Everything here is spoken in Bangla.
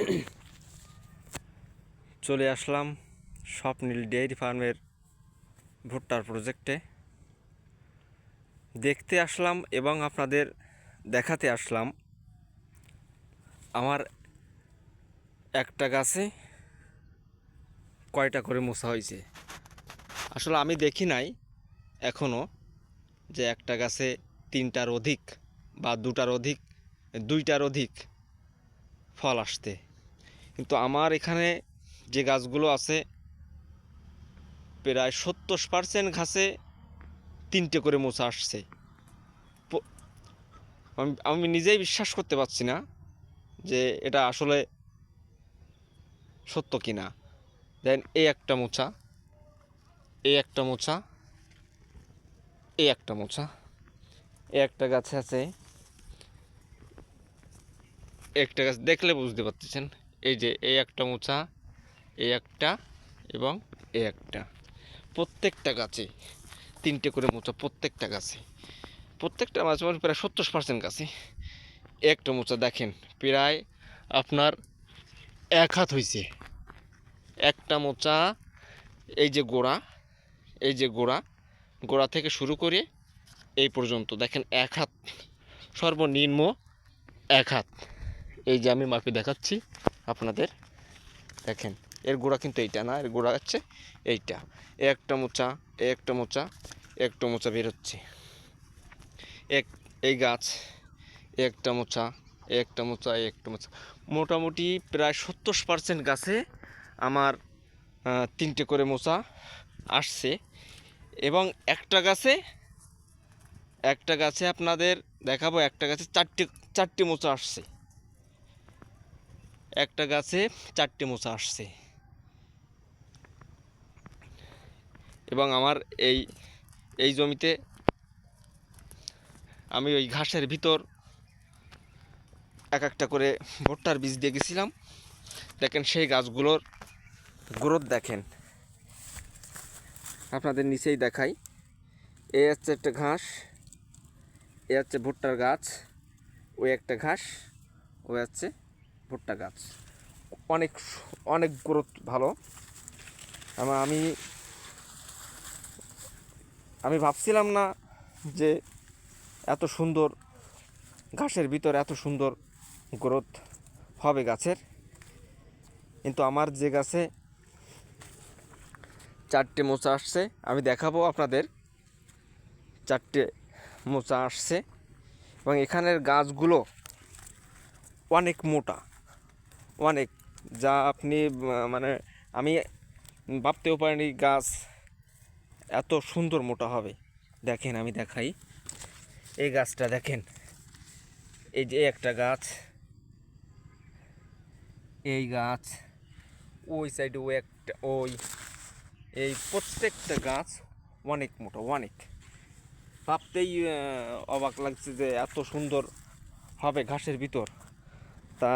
চলে আসলাম স্বপ্নীল ডেয়ারি ফার্মের ভুট্টার প্রজেক্টে দেখতে আসলাম এবং আপনাদের দেখাতে আসলাম আমার একটা গাছে কয়টা করে মোছা হয়েছে। আসলে আমি দেখি নাই এখনও যে একটা গাছে তিনটার অধিক বা দুটার অধিক, দুইটার অধিক ফল আসতে কিন্তু আমার এখানে যে গাছগুলো আছে, প্রায় সত্তর পার্সেন্ট ঘাসে তিনটে করে মোচা আসছে। আমি আমি নিজেই বিশ্বাস করতে পারছি না যে এটা আসলে সত্য কি না দেন এই একটা মোচা এই একটা মোচা এই একটা মোচা এই একটা গাছে আছে, একটা গাছ দেখলে বুঝতে পারতেছেন। এই যে এই একটা মোচা, এই একটা এবং এই একটা। প্রত্যেকটা গাছে, তিনটে করে মোচা প্রত্যেকটা গাছে। প্রত্যেকটা মাছ মানে প্রায় সত্তর পার্সেন্ট গাছে। একটা মোচা দেখেন, প্রায় আপনার এক হাত হয়েছে একটা মোচা, এই যে গোড়া, এই যে গোড়া গোড়া থেকে শুরু করে এই পর্যন্ত। দেখেন এক হাত, সর্বনিম্ন এক হাত। এই যে আমি মাপে দেখাচ্ছি, আপনাদের দেখেন, এর গোড়া কিন্তু এইটা না, এর গোড়া হচ্ছে এইটা। একটা মোচা একটা মোচা একটা মোচা বেরোচ্ছে এক, এই গাছ, একটা মোচা একটা মোচা একটা মোচা। মোটামুটি প্রায় সত্তর পার্সেন্ট গাছে আমার তিনটে করে মোচা আসছে। এবং একটা গাছে একটা গাছে আপনাদের দেখাবো, একটা গাছে চারটে চারটে মোচা আসছে। একটা গাছে চারটে মোচা আসছে। এবং আমার এই এই জমিতে আমি ওই ঘাসের ভিতর এক একটা করে ভুট্টার বীজ দিয়ে গেছিলাম। দেখেন সেই গাছগুলোর গ্রোথ দেখেন। আপনাদের নিচেই দেখাই। এ হচ্ছে একটা ঘাস, এ হচ্ছে ভুট্টার গাছ, ওই একটা ঘাস, ওই হচ্ছে ভুট্টা গাছ। অনেক অনেক গ্রোথ ভালো। আমি আমি ভাবছিলাম না যে এত সুন্দর ঘাসের ভিতর এত সুন্দর গ্রোথ হবে গাছের। কিন্তু আমার যে গাছে চারটে মোচা আসছে, আমি দেখাবো আপনাদের। চারটে মোচা আসছে এবং এখানের গাছগুলো অনেক মোটা। অনেক, যা আপনি মানে আমি ভাবতেও পারিনি গাছ এত সুন্দর মোটা হবে। দেখেন, আমি দেখাই। এই গাছটা দেখেন। এই যে একটা গাছ। এই গাছ, ওই সাইডে ওই একটা, ওই, এই প্রত্যেকটা গাছ অনেক মোটা, অনেক। ভাবতেই অবাক লাগছে যে এত সুন্দর হবে ঘাসের ভিতর। তা